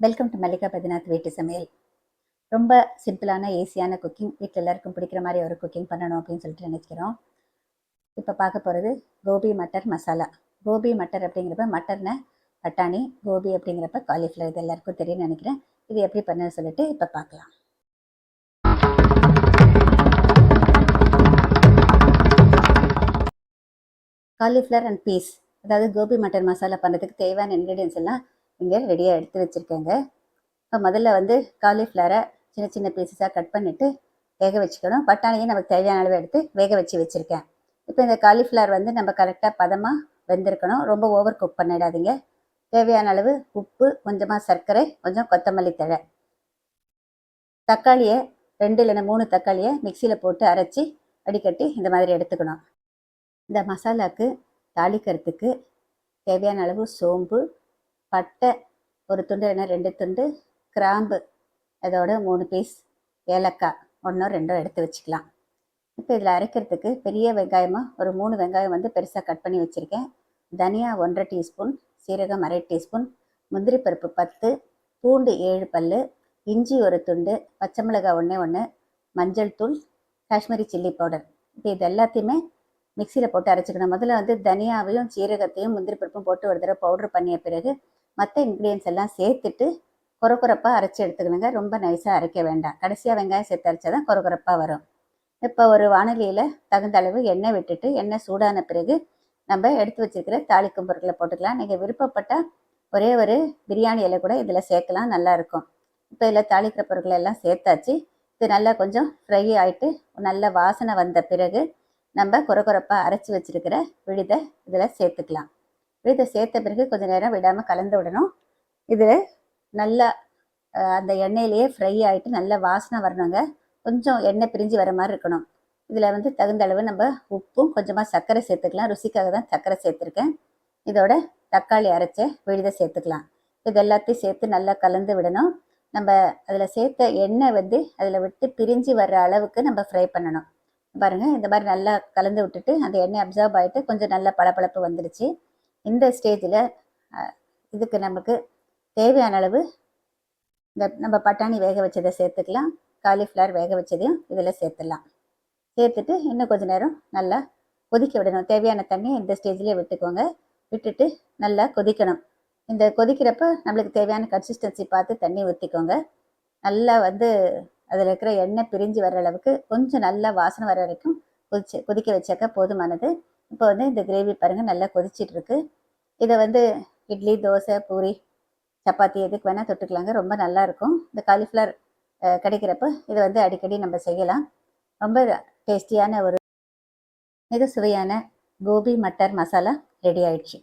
Welcome to Mallika பதினாத் வீட்டு சமையல் ரொம்ப சிம்பிளான ஈஸியான குக்கிங் வீட்டில் எல்லாருக்கும் பிடிக்கிற மாதிரி ஒரு குக்கிங் பண்ணணும் அப்படின்னு சொல்லிட்டு நினைக்கிறோம். இப்போ பார்க்க போகிறது கோபி மட்டர் மசாலா. கோபி மட்டர் அப்படிங்கிறப்ப மட்டர்னா பட்டாணி கோபி அப்படிங்கிறப்ப காலிஃப்ளவர் இது எல்லாருக்கும் தெரியும்னு நினைக்கிறேன். இது எப்படி பண்ண சொல்லிட்டு இப்போ பார்க்கலாம். காலிஃப்ளவர் அண்ட் பீஸ் அதாவது கோபி மட்டர் மசாலா பண்ணுறதுக்கு தேவையான இன்க்ரீடியன்ஸ் எல்லாம் இங்கே ரெடியாக எடுத்து வச்சுருக்கேங்க. இப்போ முதல்ல வந்து காலிஃப்ளவரை சின்ன சின்ன பீசஸாக கட் பண்ணிவிட்டு வேக வச்சுக்கணும். பட்டாணியும் நமக்கு தேவையான அளவு எடுத்து வேக வச்சு வச்சுருக்கேன். இப்போ இந்த காலிஃப்ளவர் வந்து நம்ம கரெக்டாக பதமாக வெந்திருக்கணும். ரொம்ப ஓவர் குக் பண்ணிடாதீங்க. தேவையான அளவு உப்பு கொஞ்சமாக சர்க்கரை கொஞ்சம் கொத்தமல்லி தழை. தக்காளியை ரெண்டு இல்லைன்னா மூணு தக்காளியை மிக்சியில் போட்டு அரைச்சி அடிக்கட்டி இந்த மாதிரி எடுத்துக்கணும். இந்த மசாலாவுக்கு தாளிக்கிறதுக்கு தேவையான அளவு சோம்பு பட்டை ஒரு துண்டு இல்லைன்னா ரெண்டு துண்டு கிராம்பு அதோட மூணு பீஸ் ஏலக்காய் ஒன்றோ ரெண்டோ எடுத்து வச்சுக்கலாம். இப்போ இதில் அரைக்கிறதுக்கு பெரிய வெங்காயமாக ஒரு மூணு வெங்காயம் வந்து பெருசாக கட் பண்ணி வச்சுருக்கேன். தனியா ஒன்றரை டீஸ்பூன் சீரகம் அரை டீஸ்பூன் முந்திரி பருப்பு பத்து பூண்டு ஏழு பல் இஞ்சி ஒரு துண்டு பச்சை மிளகாய் ஒன்றே ஒன்று மஞ்சள் தூள் காஷ்மீரி சில்லி பவுடர். இப்போ இது எல்லாத்தையுமே மிக்சியில் போட்டு அரைச்சிக்கணும். முதல்ல வந்து தனியாவையும் சீரகத்தையும் முந்திரி பருப்பும் போட்டு ஒரு தடவை பவுட்ரு பண்ணிய பிறகு மற்ற இன்க்ரீடியன்ஸ் எல்லாம் சேர்த்துட்டு குறக்குறப்பாக அரைச்சி எடுத்துக்கணுங்க. ரொம்ப நைஸாக அரைக்க வேண்டாம். கடைசியாக வெங்காயம் சேர்த்து அரைச்சா தான் குறக்குறப்பாக வரும். இப்போ ஒரு வானொலியில் தகுந்த அளவு எண்ணெய் விட்டுட்டு எண்ணெய் சூடான பிறகு நம்ம எடுத்து வச்சிருக்கிற தாளிக்கும் பொருட்களை போட்டுக்கலாம். நீங்கள் விருப்பப்பட்டால் ஒரே ஒரு பிரியாணி இலை கூட இதில் சேர்க்கலாம். நல்லாயிருக்கும் இப்போ இதில் தாளிக்கிற பொருட்களை எல்லாம் சேர்த்தாச்சு. இது நல்லா கொஞ்சம் ஃப்ரை ஆகிட்டு நல்ல வாசனை வந்த பிறகு நம்ம குறக்குறப்பாக அரைச்சி வச்சிருக்கிற விழுதை இதில் சேர்த்துக்கலாம். இதை சேர்த்த பிறகு கொஞ்சம் நேரம் விடாமல் கலந்து விடணும். இதில் நல்லா அந்த எண்ணெயிலேயே ஃப்ரை ஆகிட்டு நல்ல வாசனை வரணுங்க. கொஞ்சம் எண்ணெய் பிரிஞ்சு வர மாதிரி இருக்கணும். இதில் வந்து தகுந்த அளவு நம்ம உப்பும் கொஞ்சமாக சர்க்கரை சேர்த்துக்கலாம். ருசிக்காக தான் சர்க்கரை சேர்த்துருக்கேன். இதோட தக்காளி அரைச்ச விழுதை சேர்த்துக்கலாம். இது எல்லாத்தையும் சேர்த்து நல்லா கலந்து விடணும். நம்ம அதில் சேர்த்த எண்ணெய் வந்து அதில் விட்டு பிரிஞ்சு வர்ற அளவுக்கு நம்ம ஃப்ரை பண்ணணும். பாருங்கள் இந்த மாதிரி நல்லா கலந்து விட்டுட்டு அந்த எண்ணெய் அப்சர்வ் ஆகிட்டு கொஞ்சம் நல்ல பளபளப்பு வந்துடுச்சு. இந்த ஸ்டேஜில் இதுக்கு நமக்கு தேவையான அளவு இந்த நம்ம பட்டாணி வேக வச்சதை சேர்த்துக்கலாம். காலிஃப்ளவர் வேக வச்சதையும் இதில் சேர்த்துடலாம். சேர்த்துட்டு இன்னும் கொஞ்ச நேரம் நல்லா கொதிக்க விடணும். தேவையான தண்ணியை இந்த ஸ்டேஜ்லேயே விட்டுக்கோங்க. விட்டுட்டு நல்லா கொதிக்கணும். இந்த கொதிக்கிறப்ப நம்மளுக்கு தேவையான கன்சிஸ்டன்சி பார்த்து தண்ணி ஊற்றிக்கோங்க நல்லா வந்து அதில் இருக்கிற எண்ணெய் பிரிஞ்சு வர அளவுக்கு கொஞ்சம் நல்லா வாசனை வர வரைக்கும் கொதிச்சு கொதிக்க வச்சாக்கா போதுமானது. இப்போ வந்து இந்த கிரேவி பாருங்கள் நல்லா கொதிச்சிட்ருக்கு இதை வந்து இட்லி தோசை பூரி சப்பாத்தி எதுக்கு வேணால் தொட்டுக்கலாங்க. ரொம்ப நல்லா இருக்கும் இந்த காலிஃப்ளவர் கிடைக்கிறப்ப இதை வந்து அடிக்கடி நம்ம செய்யலாம். ரொம்ப டேஸ்டியான ஒரு மிக சுவையான கோபி மட்டர் மசாலா ரெடி ஆயிடுச்சு.